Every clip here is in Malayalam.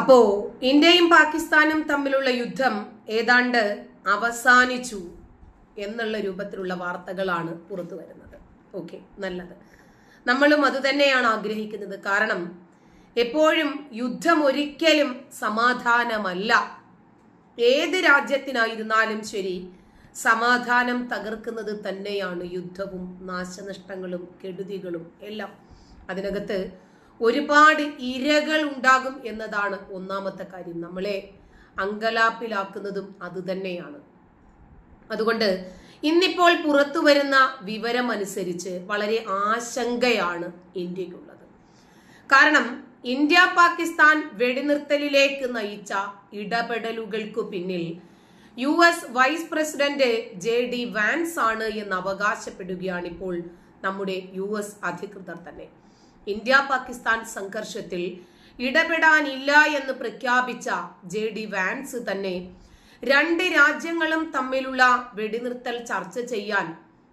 അപ്പോ ഇന്ത്യയും പാകിസ്ഥാനും തമ്മിലുള്ള യുദ്ധം ഏതാണ്ട് അവസാനിച്ചു എന്നുള്ള രൂപത്തിലുള്ള വാർത്തകളാണ് പുറത്തു വരുന്നത്. ഓക്കെ നല്ലത്. നമ്മളും അത് തന്നെയാണ് ആഗ്രഹിക്കുന്നത്. കാരണം എപ്പോഴും യുദ്ധം ഒരിക്കലും സമാധാനമല്ല. ഏത് രാജ്യത്തിനായിരുന്നാലും ശരി സമാധാനം തകർക്കുന്നത് തന്നെയാണ് യുദ്ധവും നാശനഷ്ടങ്ങളും കെടുതികളും എല്ലാം. അതിനകത്ത് ഒരുപാട് ഇരകൾ ഉണ്ടാകും എന്നതാണ് ഒന്നാമത്തെ കാര്യം. നമ്മളെ അങ്കലാപ്പിലാക്കുന്നതും അതുതന്നെയാണ്. അതുകൊണ്ട് ഇന്നിപ്പോൾ പുറത്തു വരുന്ന വിവരം അനുസരിച്ച് വളരെ ആശങ്കയാണ് ഇന്ത്യക്കുള്ളത് കാരണം ഇന്ത്യ പാകിസ്ഥാൻ വെടിനിർത്തലിലേക്ക് നയിച്ച ഇടപെടലുകൾക്കു പിന്നിൽ U S vice president J D Vance ആണ് എന്ന് അവകാശപ്പെടുകയാണ് ഇപ്പോൾ നമ്മുടെ യു എസ് അധികൃതർ തന്നെ. ഇന്ത്യ പാകിസ്ഥാൻ സംഘർഷത്തിൽ ഇടപെടാനില്ല എന്ന് പ്രഖ്യാപിച്ച ജെ ഡി വാൻസ് തന്നെ രണ്ട് രാജ്യങ്ങളും തമ്മിലുള്ള വെടിനിർത്തൽ ചർച്ച ചെയ്യാൻ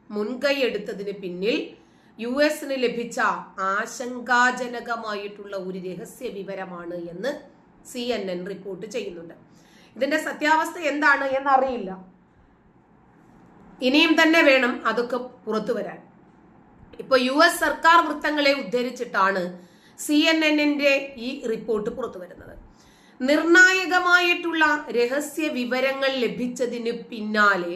മുൻകൈയെടുത്തതിന് പിന്നിൽ യു എസിന് ലഭിച്ച ആശങ്കാജനകമായിട്ടുള്ള ഒരു രഹസ്യ വിവരമാണ് എന്ന് സി എൻ എൻ റിപ്പോർട്ട് ചെയ്യുന്നുണ്ട്. ഇതിന്റെ സത്യാവസ്ഥ എന്താണ് എന്നറിയില്ല. ഇനിയും തന്നെ വേണം അതൊക്കെ പുറത്തു വരാൻ. ഇപ്പൊ യു എസ് സർക്കാർ വൃത്തങ്ങളെ ഉദ്ധരിച്ചിട്ടാണ് സി എൻ എന്നിന്റെ ഈ റിപ്പോർട്ട് പുറത്തു വരുന്നത്. നിർണായകമായിട്ടുള്ള രഹസ്യ വിവരങ്ങൾ ലഭിച്ചതിന് പിന്നാലെ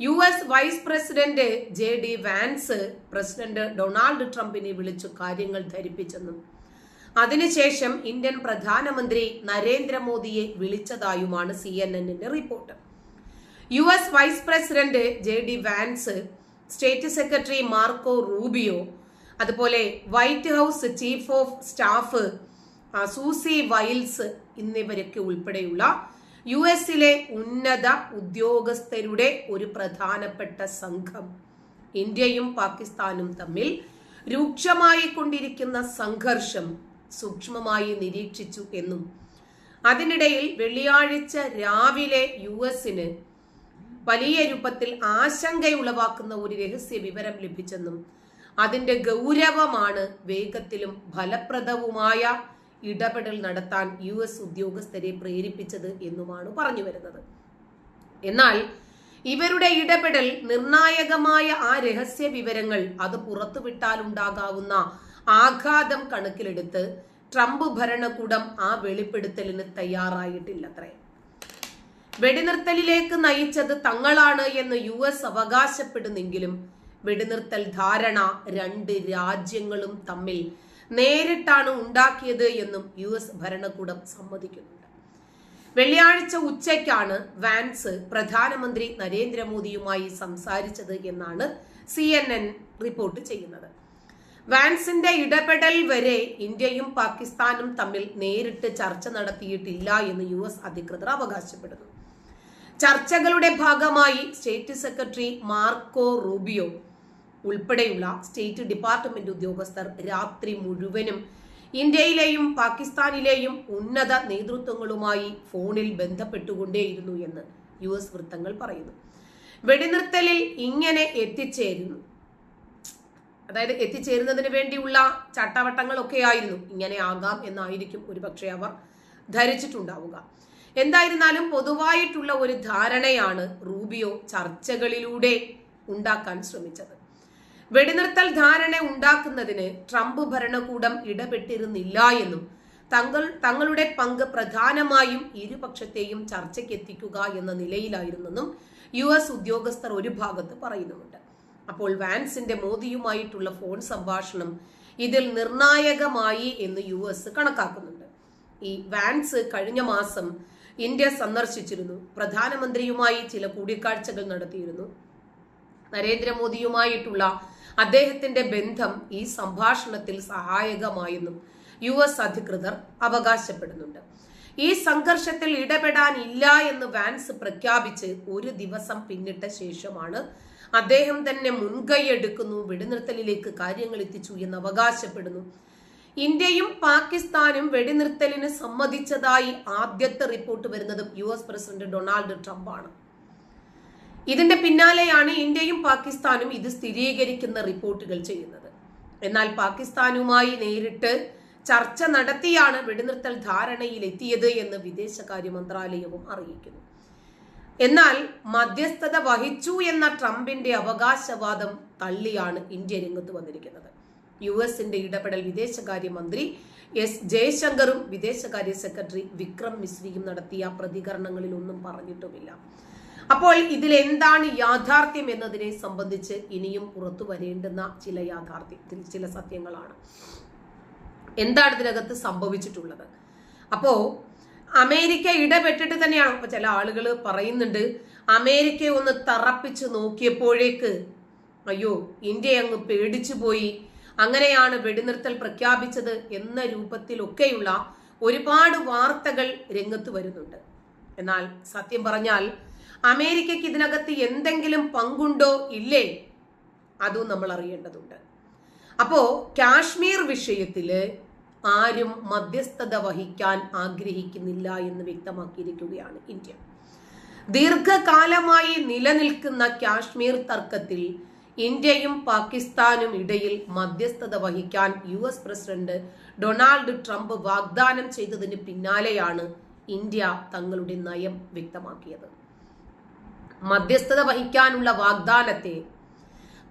U S vice president J D Vance president Donald ട്രംപിനെ വിളിച്ചു കാര്യങ്ങൾ ധരിപ്പിച്ചെന്നും. അതിനുശേഷം ഇന്ത്യൻ പ്രധാനമന്ത്രി നരേന്ദ്രമോദിയെ വിളിച്ചതായുമാണ് സി എൻ എന്നിന്റെ report. U S vice president J D Vance state secretary Marco Rubio അതുപോലെ White House chief of staff Susie Wiles എന്നിവരൊക്കെ ഉൾപ്പെടെയുള്ള യു എസിലെ ഉന്നത ഉദ്യോഗസ്ഥരുടെ ഒരു പ്രധാനപ്പെട്ട സംഘം. ഇന്ത്യയും പാകിസ്ഥാനും തമ്മിൽ രൂക്ഷമായി കൊണ്ടിരിക്കുന്ന സംഘർഷം സൂക്ഷ്മമായി നിരീക്ഷിച്ചു എന്നും അതിനിടയിൽ വെള്ളിയാഴ്ച രാവിലെ യു എസിന് വലിയ രൂപത്തിൽ ആശങ്കയുളവാക്കുന്ന ഒരു രഹസ്യ വിവരം ലഭിച്ചെന്നും അതിന്റെ ഗൗരവമാണ് വേഗത്തിലും ഫലപ്രദവുമായ ഇടപെടൽ നടത്താൻ യു എസ് ഉദ്യോഗസ്ഥരെ പ്രേരിപ്പിച്ചത് എന്നുമാണ് പറഞ്ഞു വരുന്നത്. എന്നാൽ ഇവരുടെ ഇടപെടൽ നിർണായകമായ ആ രഹസ്യ വിവരങ്ങൾ അത് പുറത്തുവിട്ടാലുണ്ടാകാവുന്ന ആഘാതം കണക്കിലെടുത്ത് ട്രംപ് ഭരണകൂടം ആ വെളിപ്പെടുത്തലിന് തയ്യാറായിട്ടില്ലത്രേ. വെടിനിർത്തലിലേക്ക് നയിച്ചത് തങ്ങളാണ് എന്ന് യു എസ് അവകാശപ്പെടുന്നെങ്കിലും വെടിനിർത്തൽ ധാരണ രണ്ട് രാജ്യങ്ങളും തമ്മിൽ നേരിട്ടാണ് ഉണ്ടാക്കിയത് എന്നും യു എസ് ഭരണകൂടം സമ്മതിക്കുന്നുണ്ട്. വെള്ളിയാഴ്ച ഉച്ചയ്ക്കാണ് വാൻസ് പ്രധാനമന്ത്രി നരേന്ദ്രമോദിയുമായി സംസാരിച്ചത് എന്നാണ് സി എൻ എൻ റിപ്പോർട്ട് ചെയ്യുന്നത്. വാൻസിന്റെ ഇടപെടൽ വരെ ഇന്ത്യയും പാകിസ്ഥാനും തമ്മിൽ നേരിട്ട് ചർച്ച നടത്തിയിട്ടില്ല എന്ന് യു എസ് അധികൃതർ അവകാശപ്പെടുന്നു. ചർച്ചകളുടെ ഭാഗമായി സ്റ്റേറ്റ് സെക്രട്ടറി മാർക്കോ റൂബിയോ ഉൾപ്പെടെയുള്ള സ്റ്റേറ്റ് ഡിപ്പാർട്ട്മെന്റ് ഉദ്യോഗസ്ഥർ രാത്രി മുഴുവനും ഇന്ത്യയിലെയും പാകിസ്ഥാനിലെയും ഉന്നത നേതൃത്വങ്ങളുമായി ഫോണിൽ ബന്ധപ്പെട്ടുകൊണ്ടേയിരുന്നു എന്ന് യു എസ് വൃത്തങ്ങൾ പറയുന്നു. വെടിനിർത്തലിൽ ഇങ്ങനെ എത്തിച്ചേരുന്നു. അതായത് എത്തിച്ചേരുന്നതിന് വേണ്ടിയുള്ള ചട്ടവട്ടങ്ങളൊക്കെ ആയിരുന്നു. ഇങ്ങനെ ആകാം എന്നായിരിക്കും ഒരുപക്ഷെ അവർ ധരിച്ചിട്ടുണ്ടാവുക. എന്തായിരുന്നാലും പൊതുവായിട്ടുള്ള ഒരു ധാരണയാണ് റൂബിയോ ചർച്ചകളിലൂടെ ഉണ്ടാക്കാൻ ശ്രമിച്ചത്. വെടിനിർത്തൽ ധാരണ ഉണ്ടാക്കുന്നതിന് ട്രംപ് ഭരണകൂടം ഇടപെട്ടിരുന്നില്ല എന്നും തങ്ങൾ തങ്ങളുടെ പങ്ക് പ്രധാനമായും ഇരുപക്ഷത്തെയും ചർച്ചയ്ക്ക് എത്തിക്കുക എന്ന നിലയിലായിരുന്നെന്നും യു എസ് ഉദ്യോഗസ്ഥർ ഒരു ഭാഗത്ത് പറയുന്നുമുണ്ട്. അപ്പോൾ വാൻസിന്റെ മോദിയുമായിട്ടുള്ള ഫോൺ സംഭാഷണം ഇതിൽ നിർണായകമായി എന്ന് യു എസ് കണക്കാക്കുന്നുണ്ട്. ഈ വാൻസ് കഴിഞ്ഞ മാസം ഇന്ത്യ സന്ദർശിച്ചിരുന്നു. പ്രധാനമന്ത്രിയുമായി ചില കൂടിക്കാഴ്ചകൾ നടത്തിയിരുന്നു. നരേന്ദ്രമോദിയുമായിട്ടുള്ള അദ്ദേഹത്തിന്റെ ബന്ധം ഈ സംഭാഷണത്തിൽ സഹായകമായെന്നും യു എസ് അധികൃതർ അവകാശപ്പെടുന്നുണ്ട്. ഈ സംഘർഷത്തിൽ ഇടപെടാനില്ല എന്ന് വാൻസ് പ്രഖ്യാപിച്ച് ഒരു ദിവസം പിന്നിട്ട ശേഷമാണ് അദ്ദേഹം തന്നെ മുൻകൈ മുൻകൈയെടുക്കുന്നു വെടിനിർത്തലിലേക്ക് കാര്യങ്ങൾ എത്തിച്ചു എന്ന് അവകാശപ്പെടുന്നു. ഇന്ത്യയും പാകിസ്ഥാനും വെടിനിർത്തലിന് സമ്മതിച്ചതായി ആദ്യത്തെ റിപ്പോർട്ട് വരുന്നത് യു എസ് പ്രസിഡന്റ് ഡൊണാൾഡ് ട്രംപാണ്. ഇതിന്റെ പിന്നാലെയാണ് ഇന്ത്യയും പാകിസ്ഥാനും ഇത് സ്ഥിരീകരിക്കുന്ന റിപ്പോർട്ടുകൾ ചെയ്യുന്നത്. എന്നാൽ പാകിസ്ഥാനുമായി നേരിട്ട് ചർച്ച നടത്തിയാണ് വെടിനിർത്തൽ ധാരണയിൽ എത്തിയത് എന്ന് വിദേശകാര്യ മന്ത്രാലയവും അറിയിക്കുന്നു. എന്നാൽ മധ്യസ്ഥത വഹിച്ചു എന്ന ട്രംപിന്റെ അവകാശവാദം തള്ളിയാണ് ഇന്ത്യ രംഗത്ത് വന്നിരിക്കുന്നത്. യു എസിന്റെ ഇടപെടൽ വിദേശകാര്യമന്ത്രി എസ് ജയശങ്കറും വിദേശകാര്യ സെക്രട്ടറി വിക്രം മിശ്രിയും നടത്തിയ പ്രതികരണങ്ങളിൽ ഒന്നും പറഞ്ഞിട്ടുമില്ല. അപ്പോൾ ഇതിൽ എന്താണ് യാഥാർത്ഥ്യം എന്നതിനെ സംബന്ധിച്ച് ഇനിയും പുറത്തു വരേണ്ടുന്ന ചില യാഥാർത്ഥ്യത്തിൽ ചില സത്യങ്ങളാണ്. എന്താണ് ഇതിനകത്ത് സംഭവിച്ചിട്ടുള്ളത്? അപ്പോ അമേരിക്ക ഇടപെട്ടിട്ട് തന്നെയാണ്? ഇപ്പൊ ചില ആളുകൾ പറയുന്നുണ്ട് അമേരിക്കയെ ഒന്ന് തറപ്പിച്ച് നോക്കിയപ്പോഴേക്ക് അയ്യോ ഇന്ത്യ അങ്ങ് പേടിച്ചു പോയി അങ്ങനെയാണ് വെടിനിർത്തൽ പ്രഖ്യാപിച്ചത് എന്ന രൂപത്തിലൊക്കെയുള്ള ഒരുപാട് വാർത്തകൾ രംഗത്ത് വരുന്നുണ്ട്. എന്നാൽ സത്യം പറഞ്ഞാൽ അമേരിക്കയ്ക്ക് ഇതിനകത്ത് എന്തെങ്കിലും പങ്കുണ്ടോ ഇല്ലേ? അതും നമ്മൾ അറിയേണ്ടതുണ്ട്. അപ്പോ കാശ്മീർ വിഷയത്തിൽ ആരും മധ്യസ്ഥത വഹിക്കാൻ ആഗ്രഹിക്കുന്നില്ല എന്ന് വ്യക്തമാക്കിയിരിക്കുകയാണ് ഇന്ത്യ. ദീർഘകാലമായി നിലനിൽക്കുന്ന കാശ്മീർ തർക്കത്തിൽ ഇന്ത്യയും പാകിസ്ഥാനും ഇടയിൽ മധ്യസ്ഥത വഹിക്കാൻ U S president Donald Trump വാഗ്ദാനം ചെയ്തതിന് പിന്നാലെയാണ് ഇന്ത്യ തങ്ങളുടെ നയം വ്യക്തമാക്കിയത്. മധ്യസ്ഥത വഹിക്കാനുള്ള വാഗ്ദാനത്തെ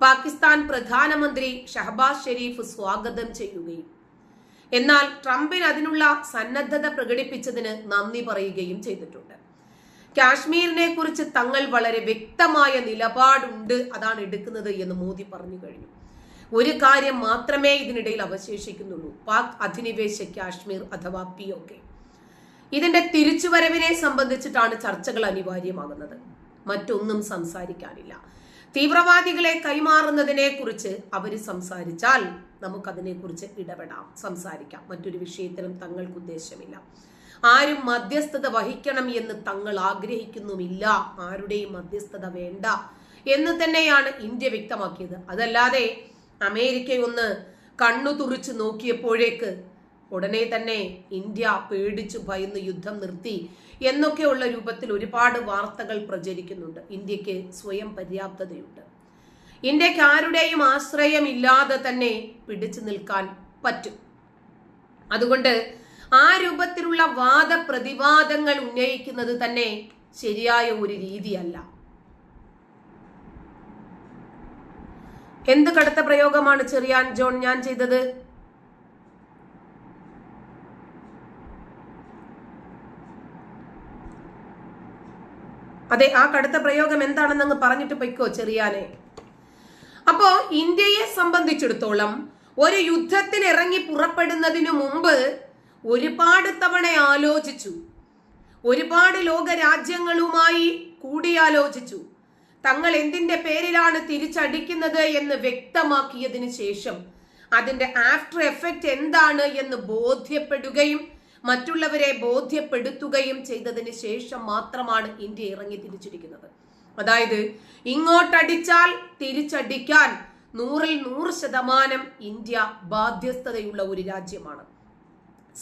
പാകിസ്ഥാൻ പ്രധാനമന്ത്രി ഷഹബാസ് ഷെരീഫ് സ്വാഗതം ചെയ്യുകയും എന്നാൽ ട്രംപിന് അതിനുള്ള സന്നദ്ധത പ്രകടിപ്പിച്ചതിന് നന്ദി പറയുകയും ചെയ്തിട്ടുണ്ട്. കാശ്മീരിനെ കുറിച്ച് തങ്ങൾ വളരെ വ്യക്തമായ നിലപാടുണ്ട് അതാണ് എടുക്കുന്നത് എന്ന് മോദി പറഞ്ഞു കഴിഞ്ഞു. ഒരു കാര്യം മാത്രമേ ഇതിനിടയിൽ അവശേഷിക്കുന്നുള്ളൂ. പാക് അധിനിവേശ കാശ്മീർ അഥവാ പി ഒക്കെ ഇതിന്റെ തിരിച്ചുവരവിനെ സംബന്ധിച്ചിട്ടാണ് ചർച്ചകൾ അനിവാര്യമാകുന്നത്. മറ്റൊന്നും സംസാരിക്കാനില്ല. തീവ്രവാദികളെ കൈമാറുന്നതിനെ കുറിച്ച് അവർ സംസാരിച്ചാൽ നമുക്കതിനെക്കുറിച്ച് ഇടപെടാം സംസാരിക്കാം. മറ്റൊരു വിഷയത്തിലും തങ്ങൾക്ക് ഉദ്ദേശമില്ല. ആരും മധ്യസ്ഥത വഹിക്കണം എന്ന് തങ്ങൾ ആഗ്രഹിക്കുന്നുമില്ല. ആരുടെയും മധ്യസ്ഥത വേണ്ട എന്ന് തന്നെയാണ് ഇന്ത്യ വ്യക്തമാക്കിയത്. അതല്ലാതെ അമേരിക്കയൊന്ന് കണ്ണു തുറിച്ച് നോക്കിയപ്പോഴേക്ക് ഉടനെ തന്നെ ഇന്ത്യ പേടിച്ചു ഭയന്ന് യുദ്ധം നിർത്തി എന്നൊക്കെയുള്ള രൂപത്തിൽ ഒരുപാട് വാർത്തകൾ പ്രചരിക്കുന്നുണ്ട്. ഇന്ത്യയ്ക്ക് സ്വയം പര്യാപ്തതയുണ്ട്. ഇന്ത്യയ്ക്ക് ആരുടെയും ആശ്രയമില്ലാതെ തന്നെ പിടിച്ചു നിൽക്കാൻ പറ്റും. അതുകൊണ്ട് ആ രൂപത്തിലുള്ള വാദപ്രതിവാദങ്ങൾ ഉന്നയിക്കുന്നത് തന്നെ ശരിയായ ഒരു രീതിയല്ല. എന്ത് കടുത്ത പ്രയോഗമാണ് ചെറിയാൻ ജോൺ ഞാൻ ചെയ്തത്? അതെ ആ കടുത്ത പ്രയോഗം എന്താണെന്ന് പറഞ്ഞിട്ട് പൊയ്ക്കോ ചെറിയാനെ. അപ്പോ ഇന്ത്യയെ സംബന്ധിച്ചിടത്തോളം ഒരു യുദ്ധത്തിന് ഇറങ്ങി പുറപ്പെടുന്നതിനു മുമ്പ് ഒരുപാട് തവണ ആലോചിച്ചു. ഒരുപാട് ലോക രാജ്യങ്ങളുമായി കൂടിയാലോചിച്ചു. തങ്ങൾ എന്തിന്റെ പേരിലാണ് തിരിച്ചടിക്കുന്നത് എന്ന് വ്യക്തമാക്കിയതിനു ശേഷം അതിന്റെ ആഫ്റ്റർ എഫക്റ്റ് എന്താണ് എന്ന് ബോധ്യപ്പെടുകയും മറ്റുള്ളവരെ ബോധ്യപ്പെടുത്തുകയും ചെയ്തതിന് ശേഷം മാത്രമാണ് ഇന്ത്യ ഇറങ്ങി തിരിച്ചിരിക്കുന്നത് അതായത് ഇങ്ങോട്ടടിച്ചാൽ തിരിച്ചടിക്കാൻ നൂറിൽ നൂറ് ശതമാനം ഇന്ത്യ ബാധ്യസ്ഥതയുള്ള ഒരു രാജ്യമാണ്.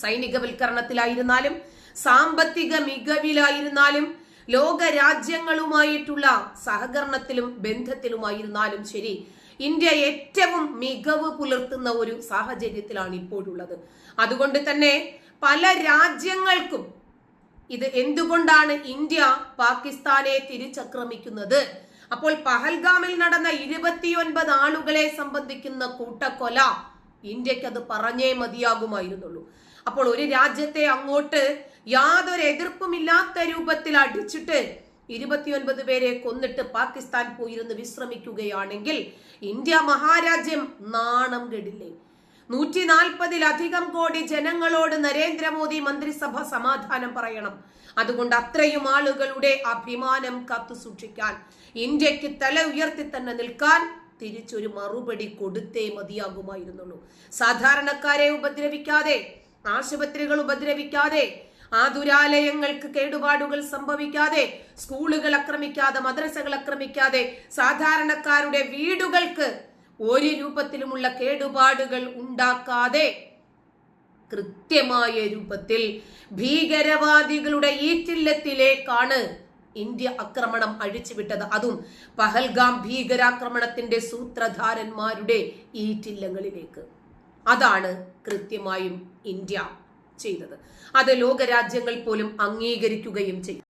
സൈനികവൽക്കരണത്തിലായിരുന്നാലും സാമ്പത്തിക മികവിലായിരുന്നാലും ലോക രാജ്യങ്ങളുമായിട്ടുള്ള സഹകരണത്തിലും ബന്ധത്തിലുമായിരുന്നാലും ശരി ഇന്ത്യ ഏറ്റവും മികവ് പുലർത്തുന്ന ഒരു സാഹചര്യത്തിലാണ് ഇപ്പോഴുള്ളത്. അതുകൊണ്ട് തന്നെ പല രാജ്യങ്ങൾക്കും ഇത് എന്തുകൊണ്ടാണ് ഇന്ത്യ പാകിസ്ഥാനെ തിരിച്ചക്രമിക്കുന്നത്? അപ്പോൾ പഹൽഗാമിൽ നടന്ന ഇരുപത്തിയൊൻപത് ആളുകളെ സംബന്ധിക്കുന്ന കൂട്ടക്കൊല ഇന്ത്യയ്ക്ക് അത് പറഞ്ഞേ മതിയാകുമായിരുന്നുള്ളൂ. അപ്പോൾ ഒരു രാജ്യത്തെ അങ്ങോട്ട് യാതൊരു എതിർപ്പുമില്ലാത്ത രൂപത്തിൽ അടിച്ചിട്ട് ഇരുപത്തിയൊൻപത് പേരെ കൊന്നിട്ട് പാകിസ്ഥാൻ പോയിരുന്ന് വിശ്രമിക്കുകയാണെങ്കിൽ ഇന്ത്യ മഹാരാജ്യം നാണം കെടില്ലേ. നൂറ്റി നാൽപ്പതിലധികം കോടി ജനങ്ങളോട് നരേന്ദ്രമോദി മന്ത്രിസഭ സമാധാനം പറയണം. അതുകൊണ്ട് അത്രയും ആളുകളുടെ അഭിമാനം കാത്തു സൂക്ഷിക്കാൻ ഇന്ത്യയ്ക്ക് തല ഉയർത്തി തന്നെ നിൽക്കാൻ തിരിച്ചൊരു മറുപടി കൊടുത്തേ മതിയാകുമായിരുന്നുള്ളൂ. സാധാരണക്കാരെ ഉപദ്രവിക്കാതെ ആശുപത്രികൾ ഉപദ്രവിക്കാതെ ആ ദുരാലയങ്ങൾക്ക് കേടുപാടുകൾ സംഭവിക്കാതെ സ്കൂളുകൾ ആക്രമിക്കാതെ മദ്രസകൾ ആക്രമിക്കാതെ സാധാരണക്കാരുടെ വീടുകൾക്ക് ഒരു രൂപത്തിലുമുള്ള കേടുപാടുകൾ ഉണ്ടാക്കാതെ കൃത്യമായ രൂപത്തിൽ ഭീകരവാദികളുടെ ഈറ്റില്ലത്തിലേക്കാണ് ഇന്ത്യ ആക്രമണം അഴിച്ചുവിട്ടത്. അതും പഹൽഗാം ഭീകരാക്രമണത്തിന്റെ സൂത്രധാരന്മാരുടെ ഈറ്റില്ലങ്ങളിലേക്ക്. അതാണ് കൃത്യമായും ഇന്ത്യ ചെയ്തത്. അത് ലോകരാജ്യങ്ങൾ പോലും അംഗീകരിക്കുകയും ചെയ്യും